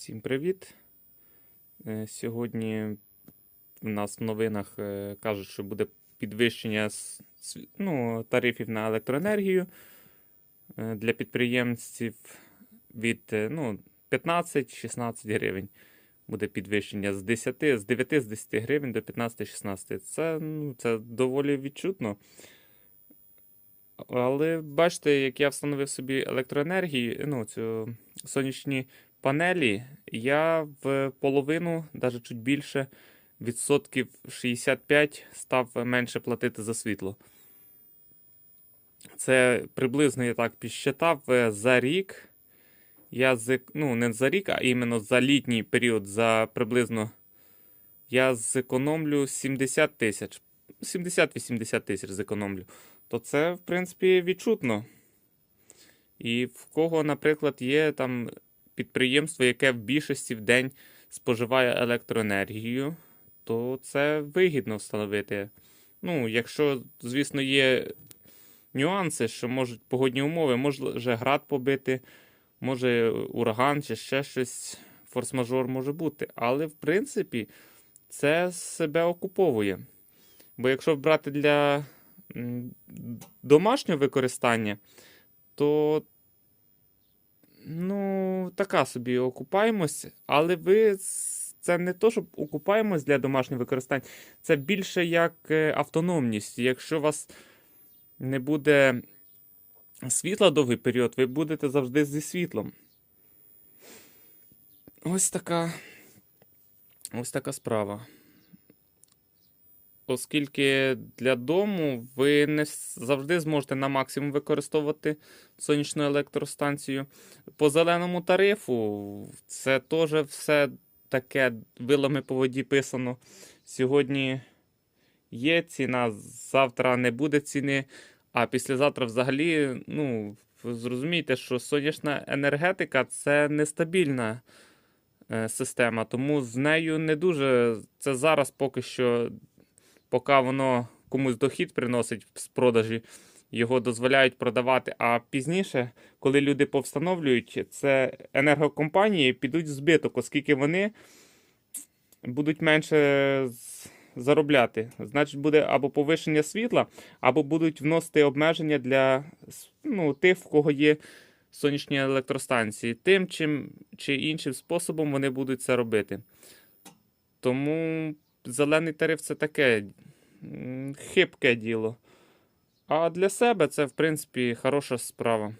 Всім привіт! Е, Сьогодні в нас в новинах е, кажуть, що буде підвищення ну, тарифів на електроенергію е, для підприємців від ну, 15-16 гривень. Буде підвищення з 10, з 9 з 10 гривень до 15-16. Це, ну, це доволі відчутно. Але бачите, як я встановив собі електроенергію, ну, цю сонячні панелі, я в половину, навіть чуть більше, відсотків 65 став менше платити за світло. Це приблизно я так підсчитав е, за рік. Я з, ну, не за рік, а іменно за літній період, за приблизно я зекономлю 70 тисяч. 70-80 тисяч зекономлю. То це, в принципі, відчутно. І в кого, наприклад, є там підприємство, яке в більшості в день споживає електроенергію, то це вигідно встановити. Ну, якщо, звісно, є нюанси, що можуть погодні умови, може град побити, може ураган чи ще щось, форс-мажор може бути. Але, в принципі, це себе окуповує. Бо якщо брати для домашнього використання, то ну, така собі окупаємось, але ви це не то, щоб окупаємось для домашнього використання, це більше як е, автономність. Якщо у вас не буде світла довгий період, ви будете завжди зі світлом. Ось така. Ось така справа. Оскільки для дому ви не завжди зможете на максимум використовувати сонячну електростанцію. По зеленому тарифу це теж все таке вилами по воді писано. Сьогодні є ціна, завтра не буде ціни, а післязавтра взагалі, ну, ви зрозумієте, що сонячна енергетика це нестабільна е, система, тому з нею не дуже. Це зараз поки що поки воно комусь дохід приносить з продажі, його дозволяють продавати. А пізніше, коли люди повстановлюють, це енергокомпанії підуть в збиток, оскільки вони будуть менше заробляти. Значить, буде або повищення світла, або будуть вносити обмеження для ну, тих, в кого є сонячні електростанції. Тим чим чи іншим способом вони будуть це робити. Тому зелений тариф це таке хибке діло. А для себе це, в принципі, хороша справа.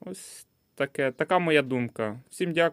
Ось таке, така моя думка. Всім дякую.